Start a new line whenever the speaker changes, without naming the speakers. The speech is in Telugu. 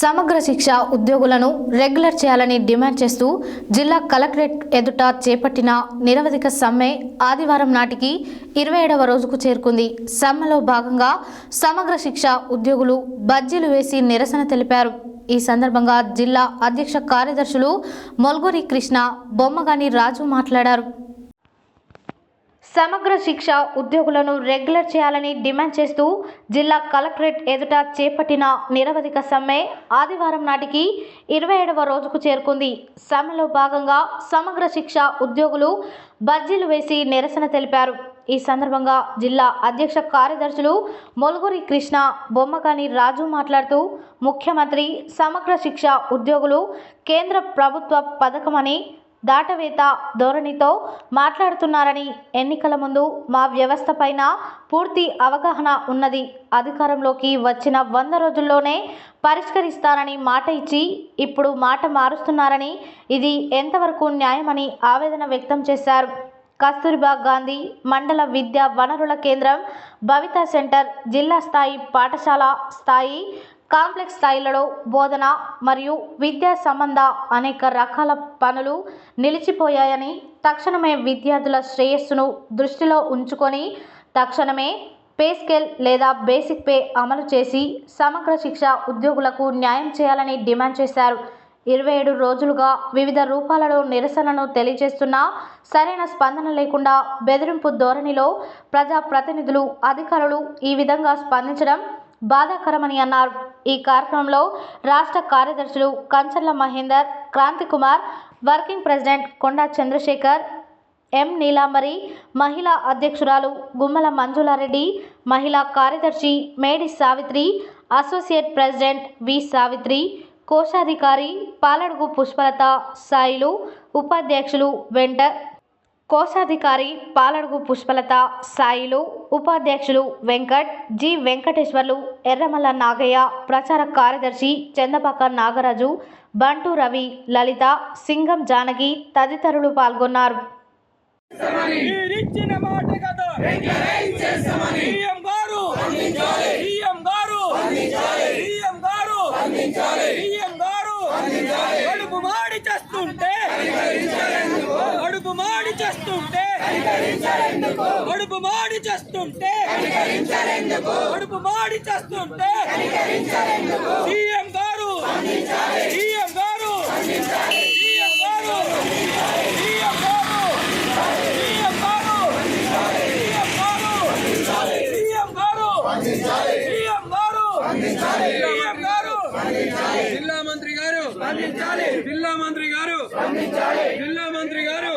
సమగ్ర శిక్ష ఉద్యోగులను రెగ్యులర్ చేయాలని డిమాండ్ చేస్తూ జిల్లా కలెక్టరేట్ ఎదుట చేపట్టిన నిరవధిక సమ్మె ఆదివారం నాటికి ఇరవై ఏడవ రోజుకు చేరుకుంది. సమ్మెలో భాగంగా సమగ్ర శిక్ష ఉద్యోగులు బజ్జీలు వేసి నిరసన తెలిపారు. ఈ సందర్భంగా జిల్లా అధ్యక్ష కార్యదర్శులు మొల్గూరి కృష్ణ బొమ్మగాని రాజు మాట్లాడారు. సమగ్ర శిక్ష ఉద్యోగులను రెగ్యులర్ చేయాలని డిమాండ్ చేస్తూ జిల్లా కలెక్టరేట్ ఎదుట చేపట్టిన నిరవధిక సమ్మె ఆదివారం నాటికి ఇరవై ఏడవ రోజుకు చేరుకుంది. సమ్మెలో భాగంగా సమగ్ర శిక్ష ఉద్యోగులు బజ్జీలు వేసి నిరసన తెలిపారు. ఈ సందర్భంగా జిల్లా అధ్యక్ష కార్యదర్శులు మొలుగురి కృష్ణ బొమ్మకాని రాజు మాట్లాడుతూ ముఖ్యమంత్రి సమగ్ర శిక్ష ఉద్యోగులు కేంద్ర ప్రభుత్వ పథకమని దాటవేత ధోరణితో మాట్లాడుతున్నారని ఎన్నికల ముందు మా వ్యవస్థ పైన పూర్తి అవగాహన ఉన్నది. అధికారంలోకి వచ్చిన వంద రోజుల్లోనే పరిష్కరిస్తానని మాట ఇచ్చి ఇప్పుడు మాట మారుస్తున్నారని ఇది ఎంతవరకు న్యాయమని ఆవేదన వ్యక్తం చేశారు. కస్తూరిబా గాంధీ మండల విద్యా వనరుల కేంద్రం భవిత సెంటర్ జిల్లా స్థాయి పాఠశాల స్థాయి కాంప్లెక్స్ స్థాయిలలో బోధన మరియు విద్యా సంబంధ అనేక రకాల పనులు నిలిచిపోయాయని తక్షణమే విద్యార్థుల శ్రేయస్సును దృష్టిలో ఉంచుకొని తక్షణమే పే స్కేల్ లేదా బేసిక్ పే అమలు చేసి సమగ్ర శిక్ష ఉద్యోగులకు న్యాయం చేయాలని డిమాండ్ చేశారు. ఇరవై ఏడు రోజులుగా వివిధ రూపాలలో నిరసనను తెలియజేస్తున్నా సరైన స్పందన లేకుండా బెదిరింపు ధోరణిలో ప్రజాప్రతినిధులు అధికారులు ఈ విధంగా స్పందించడం బాధాకరమని అన్నారు. ఈ కార్యక్రమంలో రాష్ట్ర కార్యదర్శులు Kancharla Mahender Kranthi Kumar working president Konda Chandrasekhar M Neelambari మహిళా అధ్యక్షురాలు గుమ్మల మంజులారెడ్డి మహిళా కార్యదర్శి Medi Savitri associate president V Savitri కోశాధికారి పాలడుగు పుష్పలత సాయిలు ఉపాధ్యక్షులు వెంట కోశాధికారి పాలడుగు పుష్పలత సాయిలు ఉపాధ్యక్షులు వెంకట్ జి. వెంకటేశ్వర్లు ఎర్రమల్ల నాగయ్య ప్రచార కార్యదర్శి చందపాక నాగరాజు బంటు రవి లలిత సింగం జానకి తదితరులు పాల్గొన్నారు.
గారు. గారు. కడుపు మాడి చేస్తుంటే మాడి చేస్తుంటే కడుపు మాడి చేస్తుంటే కడుపు మాడి చేస్తుంటే సీఎం గారు సీఎం గారు సీఎం గారు సీఎం గారు సీఎం గారు సీఎం గారు సీఎం గారు సీఎం గారు సీఎం గారు జిల్లా మంత్రి గారు జిల్లా మంత్రి గారు జిల్లా మంత్రి గారు.